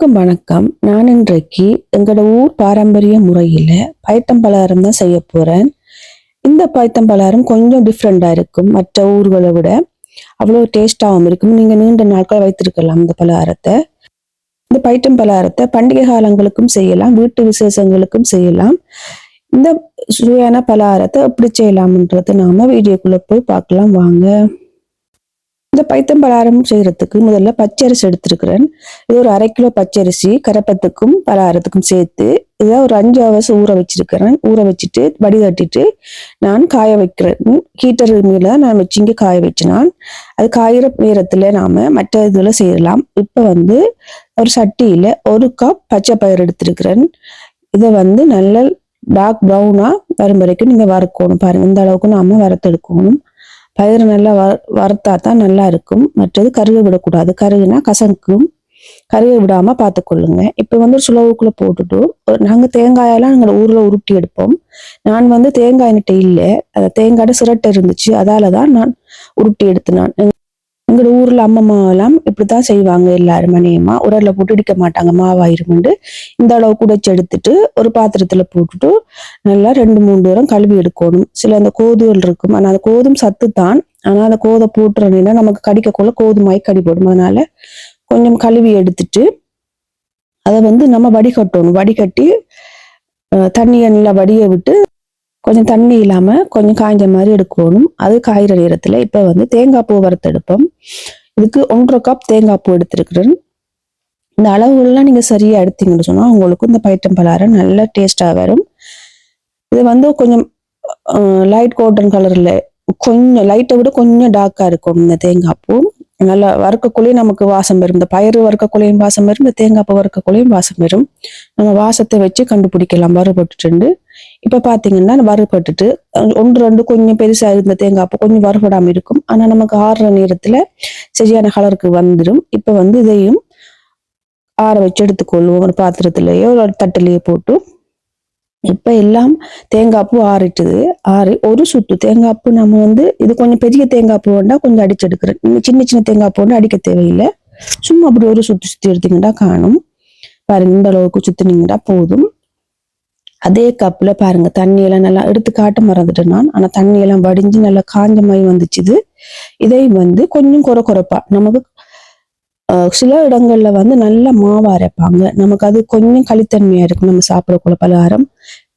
எல்லாருக்கும் வணக்கம். நான் இன்றைக்கு எங்களோட ஊர் பாரம்பரிய முறையில பலகாரம் தான் செய்ய போகிறேன் இந்த பலகாரம் கொஞ்சம் டிஃப்ரெண்டாக இருக்கும். மற்ற ஊர்களை விட அவ்வளோ டேஸ்டாகவும் இருக்கும். நீங்கள் நீண்ட நாட்கள் வைத்திருக்கலாம் இந்த பலகாரத்தை. இந்த பைத்தம் பலகாரத்தை பண்டிகை காலங்களுக்கும் செய்யலாம். வீட்டு விசேஷங்களுக்கும் செய்யலாம். இந்த சுவையான பலகாரத்தை எப்படி செய்யலாம்ன்றது நாம வீடியோக்குள்ளே போய் பார்க்கலாம். வாங்க. இந்த பைத்தம்பலாரம் செய்யறதுக்கு முதல்ல பச்சரிசி எடுத்திருக்கிறேன். இது ஒரு அரை கிலோ பச்சரிசி கரப்பத்துக்கும் பலகாரத்துக்கும் சேர்த்து இதை ஒரு அஞ்சு அவசம் ஊற வச்சிருக்கிறேன். ஊற வச்சுட்டு வடிகட்டிட்டு நான் காய வைக்கிறேன். ஹீட்டர் மேல நான் வச்சு இங்கே காய வச்சினான் அது காயிற நேரத்துல நாம மற்ற இதில் செய்யலாம். இப்போ வந்து ஒரு சட்டியில ஒரு கப் பச்சை பயிர் எடுத்திருக்கிறேன். இதை வந்து நல்ல டார்க் ப்ரௌனா வரும் வரைக்கும் நீங்க வறுக்கணும் பாருங்க. இந்த அளவுக்கு நாம வறுத்தெடுக்கணும். பயிர் நல்லா வ வறுத்தா தான் நல்லா இருக்கும். மற்றது கருக விடக்கூடாது. கருகுனா கசங்கும் கருக விடாமல் பார்த்துக்கொள்ளுங்க. இப்போ வந்து சுலவுக்குள்ள போட்டுட்டு நாங்கள் தேங்காயெல்லாம் நாங்கள் ஊரில் உருட்டி எடுப்போம். நான் வந்து தேங்காய் என்கிட்ட இல்லை. அந்த தேங்காய் சிரட்டை இருந்துச்சு. அதால தான் நான் உருட்டி எடுத்து நான். எங்களோட ஊர்ல அம்மா எல்லாம் இப்படித்தான் செய்வாங்க எல்லாரும் மணியமா உரல்ல போட்டு இடிக்க மாட்டாங்க. மாவாயிருமெண்டு இந்த அளவு குடைச்சு எடுத்துட்டு ஒரு பாத்திரத்துல போட்டுட்டு நல்லா ரெண்டு மூணு தூரம் கழுவி எடுக்கணும். சில அந்த கோதுகள் இருக்கும். ஆனா அந்த கோதும் சத்து தான் ஆனா அந்த கோதை போட்டுறதுனா நமக்கு கடிக்கக்குள்ள கோதுமாய் கடிப்படும் அதனால கொஞ்சம் கழுவி எடுத்துட்டு அதை வந்து நம்ம வடிகட்டணும். வடிகட்டி தண்ணியை நல்லா வடிய விட்டு கொஞ்சம் தண்ணி இல்லாமல் கொஞ்சம் காய்ஞ்ச மாதிரி எடுக்கணும். அது காய்கிற நேரத்தில் இப்போ வந்து தேங்காய் பூ வறுத்தெடுப்போம் இதுக்கு ஒன்றரை கப் தேங்காய் பூ எடுத்துருக்குறேன். இந்த அளவுகள்லாம் நீங்கள் சரியாக எடுத்தீங்கன்னு சொன்னால் உங்களுக்கு இந்த பயிட்டம் பலாரம் நல்ல டேஸ்ட்டாக வரும். இது வந்து கொஞ்சம் லைட் கோல்டன் கலரில் கொஞ்சம் லைட்டை விட கொஞ்சம் டார்க்காக இருக்கும் இந்த தேங்காய் பூ. நல்லா வறுக்கக்குள்ளேயும் நமக்கு வாசம் வரும் இந்த பயிறு வறுக்கக்குள்ளேயும் வாசம் வரும் இந்த தேங்காய் பூ வறுக்கக்குள்ளேயும் வாசம் வரும் நம்ம வாசத்தை வச்சு கண்டுபிடிக்கலாம் வறுபட்டுட்டு இப்போ பார்த்தீங்கன்னா வறுபட்டுட்டு ஒன்று ரெண்டு கொஞ்சம் பெருசாக இருந்த தேங்காய் பூ கொஞ்சம் வறுபடாமல் இருக்கும். ஆனால் நமக்கு ஆறுற நேரத்தில் சரியான கலருக்கு வந்துடும் இப்போ வந்து இதையும் ஆற வச்சு எடுத்துக்கொள்வோம். ஒரு பாத்திரத்திலேயோ ஒரு தட்டிலேயோ போட்டு இப்ப எல்லாம் தேங்காய் பூ ஆறிட்டுது. ஆறி ஒரு சுட்டு தேங்காய் பூ நம்ம வந்து இது கொஞ்சம் பெரிய தேங்காய் பூ வேண்டாம் கொஞ்சம் அடிச்சு எடுக்கிறேன். நீங்க சின்ன சின்ன தேங்காய் பூ அடிக்க தேவையில்லை. சும்மா அப்படி ஒரு சுத்து சுத்தி எடுத்தீங்கன்னா காணும். பாருங்க இந்த அளவுக்கு சுத்தினீங்கன்னா போதும். அதே கப்புல பாருங்க தண்ணியெல்லாம் நல்லா எடுத்து காட்ட மறந்துட்டேன் நான். ஆனா தண்ணியெல்லாம் வடிஞ்சு நல்லா காஞ்ச மாதிரி வந்துச்சுது. இதை வந்து கொஞ்சம் குறை குறைப்பா நமக்கு சில இடங்கள்ல வந்து நல்ல மாவு அரைப்பாங்க. நமக்கு அது கொஞ்சம் களித்தன்மையா இருக்கும். நம்ம சாப்பிடக்குள்ள பலகாரம்.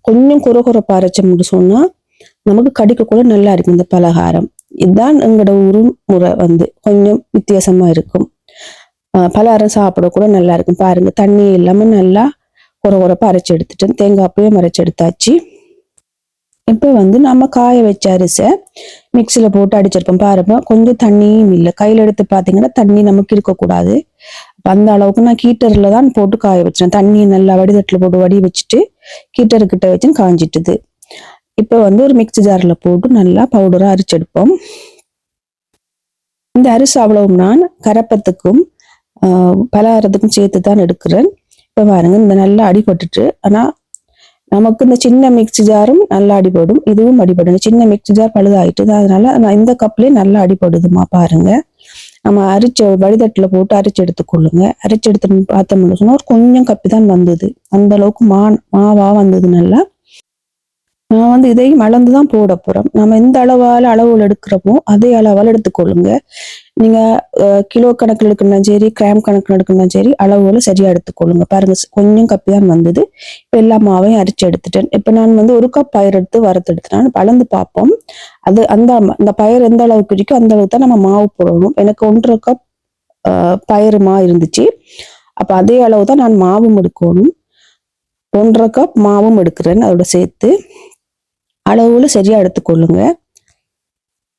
கொஞ்சம் குறை அரைச்சோம்னு சொன்னா நமக்கு கடிக்க கூட நல்லா இருக்கும் இந்த பலகாரம். இதுதான் எங்களோட ஊரு முறை வந்து. கொஞ்சம் வித்தியாசமா இருக்கும். பலகாரம் சாப்பிட கூட நல்லா இருக்கும். பாருங்க தண்ணி இல்லாம நல்லா குறை அரைச்சி எடுத்துட்டேன். தேங்காய் பூவையும் அரைச்சி எடுத்தாச்சு. இப்போ வந்து நம்ம காய வச்ச அரிசை மிக்சியில் போட்டு அடிச்சிருப்போம். பாருங்க கொஞ்சம் தண்ணியும் இல்லை. கையில் எடுத்து பார்த்தீங்கன்னா தண்ணி நமக்கு இருக்கக்கூடாது அந்த அளவுக்கு நான் கீட்டரில் தான் போட்டு காய வச்சேன் தண்ணி நல்லா வடிதட்டில் போட்டு வடி வச்சுட்டு கீட்டருக்கிட்ட வச்சு காஞ்சிட்டுது. இப்போ வந்து ஒரு மிக்சி ஜாரில் போட்டு நல்லா பவுடராக அரிச்செடுப்போம். இந்த அரிசி அவ்வளவும் நான் கரப்பத்துக்கும் பலகாரத்துக்கும் சேர்த்து தான் எடுக்கிறேன். இப்போ பாருங்க இந்த நல்லா அடிபட்டுட்டு ஆனால் நமக்கு இந்த சின்ன மிக்சி ஜாரும் நல்லா அடிபடும். இதுவும் அடிபடும் சின்ன மிக்சி ஜார் பழுதாயிட்டுது அதனால நான் இந்த கப்லயே நல்லா அடிபடுதுமா பாருங்க. நம்ம அரிச்சு வடிதட்டுல போட்டு அரிச்சு எடுத்துக்கொள்ளுங்க அரிச்சு எடுத்து பார்த்தோம்னு சொன்னா ஒரு கொஞ்சம் கப்பி தான் வந்தது. அந்த அளவுக்கு மா மாவா வந்தது நல்லா. நான் வந்து இதையும் அளந்து தான் போட போறோம். நம்ம எந்த அளவால அளவுகள் எடுக்கிறப்போ அதே அளவால் எடுத்துக்கொள்ளுங்க. நீங்க கிலோ கணக்கில் எடுக்கணும் சரி கிராம் கணக்கில் எடுக்கணும் சரி அளவுகளை சரியா எடுத்துக்கொள்ளுங்க. பாருங்க கொஞ்சம் கப்பி தான் வந்தது. இப்போ எல்லா மாவையும் அரைச்சு எடுத்துட்டேன். இப்போ நான் வந்து ஒரு கப் பயிர் எடுத்து வறுத்தெடுத்துட்டேன் எடுத்துட்டேன் பார்ப்போம். அது அந்த அந்த பயிர் எந்த அளவுக்கு இருக்கோ அந்த அளவுக்கு தான் நம்ம மாவு போடணும். எனக்கு ஒன்றரை கப் பயிர் மா இருந்துச்சு. அப்போ அதே அளவு தான் நான் மாவும் எடுக்கணும். ஒன்றரை கப் மாவும் எடுக்கிறேன் அதோட சேர்த்து. அளவுல சரியா எடுத்துக்கொள்ளுங்க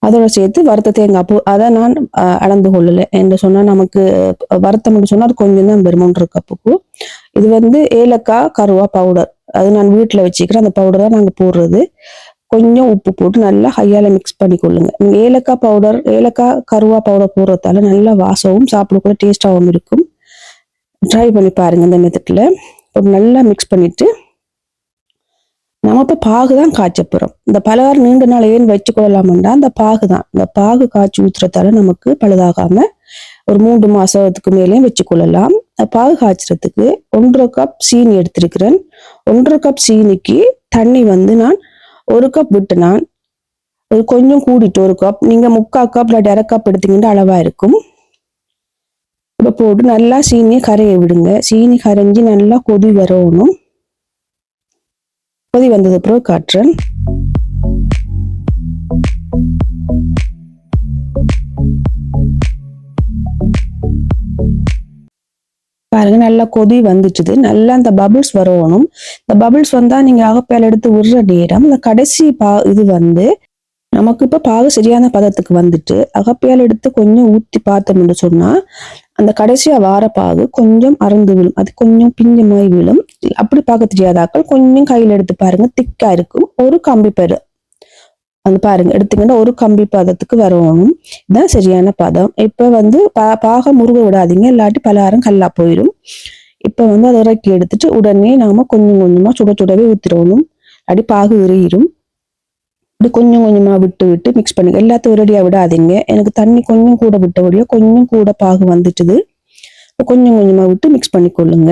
அதோட சேர்த்து வறுத்த தேங்காய் பூ அதை நான் அளந்து கொள்ளல. என்று சொன்னா நமக்கு வறுத்தம் சொன்னா அது கொஞ்சம் தான் பெரும் ஒன்றரை கப்புக்கு இது வந்து ஏலக்காய் கருவா பவுடர் அது நான் வீட்டுல வச்சுக்கிறேன். அந்த பவுடர் தான் நாங்க போடுறது. கொஞ்சம் உப்பு போட்டு நல்லா ஹையால மிக்ஸ் பண்ணி கொள்ளுங்க. ஏலக்காய் பவுடர் ஏலக்காய் கருவா பவுடர் போடுறதால நல்லா வாசமும் சாப்பிடக்கூட டேஸ்டாகவும் இருக்கும். ட்ரை பண்ணி பாருங்க இந்த மெத்தட்ல நல்லா மிக்ஸ் பண்ணிட்டு நம்ம இப்போ பாகு தான் காய்ச்ச போகிறோம் இந்த பலகாரம் நீண்ட நாள் ஏன் வச்சு கொள்ளலாம்டா அந்த பாகு தான் இந்த பாகு காய்ச்சி ஊத்துறதால நமக்கு பழுதாகாம ஒரு மூன்று மாசத்துக்கு மேலேயும் வச்சு கொள்ளலாம் பாகு காய்ச்சறதுக்கு ஒன்றரை கப் சீனி எடுத்திருக்கிறேன். ஒன்றரை கப் சீனிக்கு தண்ணி வந்து நான் ஒரு கப் விட்டு நான் ஒரு கொஞ்சம் கூடிட்டு ஒரு கப் நீங்க முக்கால் கப் இல்லாட்டி அரை கப் எடுத்தீங்கன்னா அளவா இருக்கும். இப்போ போட்டு நல்லா சீனியை கரைய விடுங்க. சீனி கரைஞ்சி நல்லா கொதி வரணும். கொதி வந்தது அப்புறம் காற்றன் பாருங்க நல்லா கொதி வந்துச்சுது. நல்லா அந்த பபிள்ஸ் வரணும். இந்த பபிள்ஸ் வந்தா நீங்க அகப்பையில எடுத்து விடுற நேரம் இந்த கடைசி பா இது வந்து நமக்கு இப்ப பாகு சரியான பதத்துக்கு வந்துட்டு அகப்பையால் எடுத்து கொஞ்சம் ஊத்தி பார்த்தோம்னு சொன்னா அந்த கடைசியா வார பாகு கொஞ்சம் அறுந்து விழும். அது கொஞ்சம் பிஞ்சமாய் விழும். அப்படி பார்க்க தெரியாதாக்கள் கொஞ்சம் கையில் எடுத்து பாருங்க. திக்கா இருக்கும். ஒரு கம்பி பெரு. அந்த பாருங்க. எடுத்தீங்கன்னா ஒரு கம்பி பதத்துக்கு வரணும் இதுதான் சரியான பதம். இப்ப வந்து பா பாக முருக விடாதீங்க. இல்லாட்டி பலகாரம் கல்லா போயிடும் இப்ப வந்து அதை இறக்கி எடுத்துட்டு உடனே நாம கொஞ்சம் கொஞ்சமா சுட சுடவே ஊத்திடணும் அடி பாகு இறையிடும் இப்படி கொஞ்சம் கொஞ்சமா விட்டு விட்டு மிக்ஸ் பண்ணுங்க எல்லாத்தையும் ஒரேடியா விடாதீங்க எனக்கு தண்ணி கொஞ்சம் கூட விட்ட விட்டபடியா கொஞ்சம் கூட பாகு வந்துட்டுது. கொஞ்சம் கொஞ்சமா விட்டு மிக்ஸ் பண்ணிக்கொள்ளுங்க.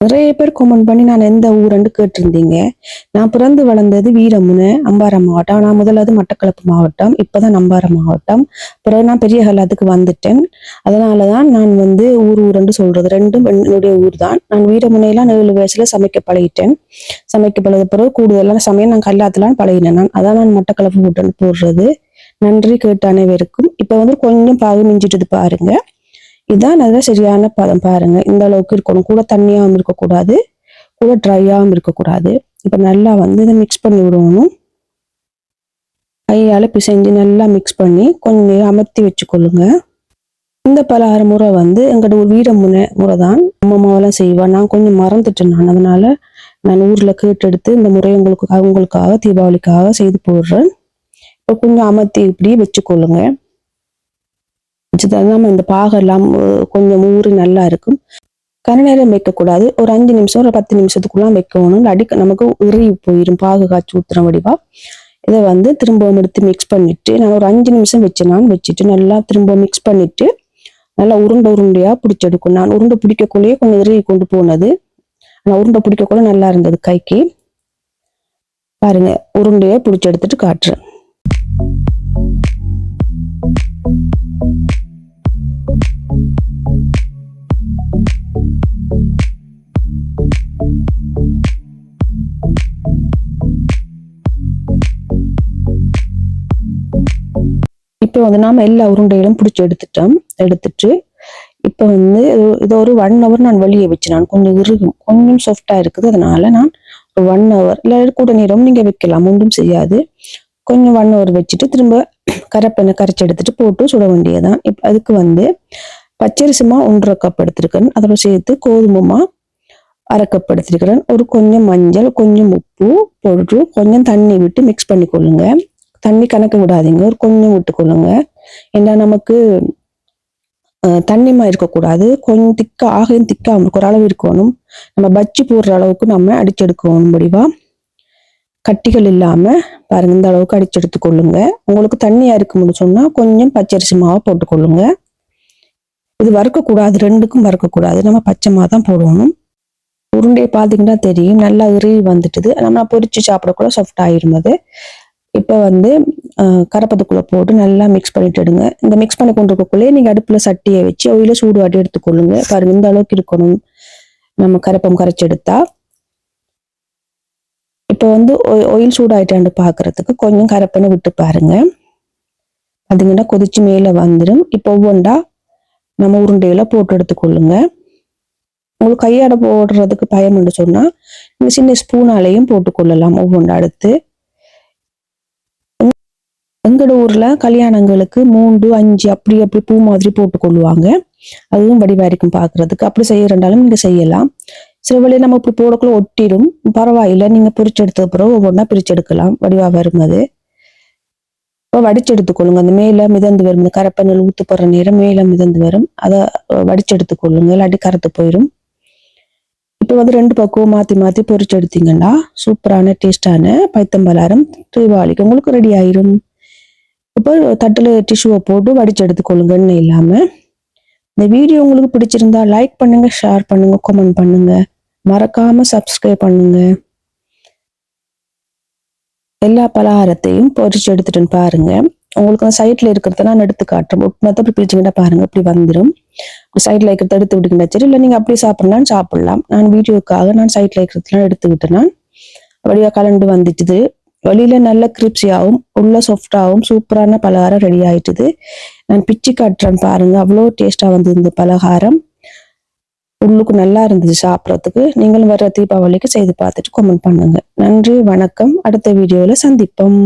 நிறைய பேர் கமெண்ட் பண்ணி நான் எந்த ஊரண்டு கேட்டிருந்தீங்க. நான் பிறந்து வளர்ந்தது வீரமுனை அம்பாரம் மாவட்டம். நான் முதலாவது மட்டக்களப்பு மாவட்டம். இப்போதான் அம்பாரம் மாவட்டம். பிறகு நான் பெரிய கல்லாத்துக்கு வந்துட்டேன். அதனாலதான் நான் வந்து ஊர் ஊரண்டு சொல்றது. ரெண்டும் என்னுடைய ஊர் தான் நான் வீரமுனையெல்லாம் ஏழு வயசுல சமைக்க பழகிட்டேன். சமைக்க பழக பிறகு கூடுதலான சமயம் நான் கல்லாத்துலாம் பழகினேன் நான். அதான் நான் மட்டக்களப்பு போட்டு போடுறது. நன்றி கேட்ட அனைவருக்கும். இப்போ வந்து கொஞ்சம் பாகு மிஞ்சிட்டது பாருங்க. இதுதான் நல்ல சரியான பதம் பாருங்க. இந்த அளவுக்கு இருக்கணும். கூட தண்ணியாகவும் இருக்கக்கூடாது. கூட ட்ரையாகவும் இருக்கக்கூடாது. இப்போ நல்லா வந்து இதை மிக்ஸ் பண்ணி விடணும். கையால் பிசைஞ்சு நல்லா மிக்ஸ் பண்ணி கொஞ்சம் நேரம் அமர்த்தி வச்சுக்கொள்ளுங்க. இந்த பலகார முறை வந்து எங்களோட ஒரு வீட முனை முறை தான் அம்மாவெல்லாம் செய்வேன் நான் கொஞ்சம் மறந்துட்டேன் நான். அதனால நான் ஊரில் கேட்டெடுத்து இந்த முறை உங்களுக்கு அவங்களுக்காக தீபாவளிக்காக செய்து போடுறேன். இப்போ கொஞ்சம் அமர்த்தி இப்படியே வச்சுக்கொள்ளுங்க. நம்ம இந்த பாகெல்லாம் கொஞ்சம் ஊறி நல்லா இருக்கும். கன நேரம் வைக்கக்கூடாது. ஒரு அஞ்சு நிமிஷம் ஒரு பத்து நிமிஷத்துக்குள்ள வைக்கணும். அடிக்க நமக்கு உருவி போயிடும் பாகு காய்ச்சி ஊத்துற வடிவா. இதை வந்து திரும்பவும் எடுத்து மிக்ஸ் பண்ணிட்டு நான் ஒரு அஞ்சு நிமிஷம் வச்சு நான் வச்சுட்டு நல்லா திரும்ப மிக்ஸ் பண்ணிட்டு நல்லா உருண்டை உருண்டையா பிடிச்செடுக்கும். நான் உருண்டை பிடிக்கக்குள்ளேயே கொஞ்சம் இறுகி கொண்டு போனது. ஆனால் உருண்டை பிடிக்கக்குள்ள நல்லா இருந்தது கைக்கு. பாருங்க உருண்டையை பிடிச்செடுத்துட்டு காட்டுறேன். இப்போ வந்து நாம எல்லா உருண்டைகளும் பிடிச்சி எடுத்துட்டோம். எடுத்துட்டு இப்போ வந்து இது ஒரு ஒன் ஹவர் நான் வெளியே வச்சு நான் கொஞ்சம் இறுகும். கொஞ்சம் சாஃப்டா இருக்குது. அதனால நான் ஒரு ஒன் ஹவர் இல்லை கூட நேரம் நீங்க வைக்கலாம். ஒன்றும் செய்யாது. கொஞ்சம் ஒன் ஹவர் வச்சுட்டு திரும்ப கரைப்பெண்ணை கரைச்சி எடுத்துட்டு போட்டு சுட வேண்டியதான் இப்போ அதுக்கு வந்து பச்சரிசமா ஒன்றரை கப் எடுத்திருக்கேன் அதோட சேர்த்து கோதுமமா அரை கப் எடுத்திருக்கிறேன். ஒரு கொஞ்சம் மஞ்சள் கொஞ்சம் உப்பு போட்டு கொஞ்சம் தண்ணி விட்டு மிக்ஸ் பண்ணி கொள்ளுங்க தண்ணி கணக்கு விடாதீங்க. ஒரு கொஞ்சம் விட்டுக்கொள்ளுங்க. ஏன்னா நமக்கு தண்ணிமா இருக்கக்கூடாது. கொஞ்சம் திக்கா ஆகையும் திக்கா ஒரு அளவு இருக்கணும். நம்ம பஜ்ஜி போடுற அளவுக்கு நம்ம அடிச்செடுக்கணும் முடிவா? கட்டிகள் இல்லாமல் பாருங்க இந்த அளவுக்கு அடிச்செடுத்து கொள்ளுங்க. உங்களுக்கு தண்ணியாக இருக்கும்னு சொன்னால் கொஞ்சம் பச்சரிசி மாவை போட்டுக்கொள்ளுங்க. இது வறுக்கக்கூடாது ரெண்டுக்கும் வறுக்கக்கூடாது. நம்ம பச்சை மா தான் போடணும். உருண்டையை பார்த்தீங்கன்னா தெரியும். நல்லா இறுகி வந்துட்டுது. நம்ம பொரிச்சு சாப்பிடக்கூட சாஃப்ட் ஆயிரும் அது இப்போ வந்து கரப்பத்துக்குள்ளே போட்டு நல்லா மிக்ஸ் பண்ணிட்டு எடுங்க. இந்த மிக்ஸ் பண்ணி கொண்டிருக்கக்குள்ளே நீங்கள் அடுப்பில் சட்டியை வச்சு ஒயில சூடு வாட்டி எடுத்துக்கொள்ளுங்க. பாருங்க இந்த அளவுக்கு இருக்கணும். நம்ம கரப்பம் கரைச்சி எடுத்தா. இப்போ வந்து ஒயில் சூடாயிட்டான்னு பார்க்கறதுக்கு கொஞ்சம் கரப்பனை விட்டு பாருங்க. அதுங்கன்னா கொதிச்சு மேலே வந்துடும் இப்போ ஒவ்வொன்றா நம்ம உருண்டையில போட்டு எடுத்துக்கொள்ளுங்க. உங்களுக்கு கையாட போடுறதுக்கு பயம்னு சொன்னா நீங்க சின்ன ஸ்பூனாலையும் போட்டுக்கொள்ளலாம். ஒவ்வொன்றா அடுத்து எங்களோட ஊர்ல கல்யாணங்களுக்கு மூன்று அஞ்சு அப்படி அப்படி பூ மாதிரி போட்டு கொள்ளுவாங்க அதுவும் வடிவா இருக்கும் பாக்குறதுக்கு அப்படி செய்யறண்டாலும் நீங்க செய்யலாம் சில வழியை நம்ம இப்படி போடக்குள்ள ஒட்டிடும் பரவாயில்ல நீங்க பிரிச்சு எடுத்த பிறகு ஒவ்வொன்றா பிரிச்சு எடுக்கலாம் வடிவா வரும் அது இப்போ வடிச்செடுத்துக்கொள்ளுங்க அந்த மேல மிதந்து வரும் இந்த கரப்பனல் ஊத்து போடுற நேரம் மேல மிதந்து வரும் அதை வடிச்செடுத்துக்கொள்ளுங்க இல்லாட்டி கரத்து போயிடும் இப்போ வந்து ரெண்டு பக்குவம் மாத்தி மாத்தி பொறிச்செடுத்தீங்கன்னா சூப்பரான டேஸ்டான பைத்தம்பலாரம் தீபாவளிக்கு உங்களுக்கு ரெடி ஆயிரும் இப்போ தட்டில் டிஷ்யூவை போட்டு வடிச்சு எடுத்துக்கொள்ளுங்க எண்ணெய் இல்லாமல் இந்த வீடியோ உங்களுக்கு பிடிச்சிருந்தா லைக் பண்ணுங்க ஷேர் பண்ணுங்க கமெண்ட் பண்ணுங்க. மறக்காம சப்ஸ்கிரைப் பண்ணுங்க. எல்லா பலகாரத்தையும் பொறிச்சு எடுத்துட்டு பாருங்க. உங்களுக்கு அந்த சைட்ல இருக்கிறத நான் எடுத்து காட்டுறேன். மொத்தம் இப்படி பிரிச்சுக்கிட்டா பாருங்க இப்படி வந்துடும் சைட்ல இருக்கிறத எடுத்து விட்டுக்கிட்டா சரி இல்லை நீங்க அப்படி சாப்பிடலாம் சாப்பிடலாம். நான் வீடியோக்காக நான் சைட்ல இருக்கிறதுலாம் எடுத்துக்கிட்டேன்னா அப்படியே கலண்டு வந்துட்டுது. வெளியில நல்ல கிரிப்ஸியாகவும் உள்ள சாஃப்டாகவும் சூப்பரான பலகாரம் ரெடி ஆயிட்டுது. நான் பிச்சு காட்டுறேன் பாருங்க அவ்வளோ டேஸ்டா வந்து இந்த பலகாரம். உள்ளுக்கு நல்லா இருந்துச்சு சாப்பிட்றதுக்கு. நீங்களும் வர தீபாவளிக்கு செய்து பார்த்துட்டு கமெண்ட் பண்ணுங்க. நன்றி வணக்கம். அடுத்த வீடியோல சந்திப்போம்.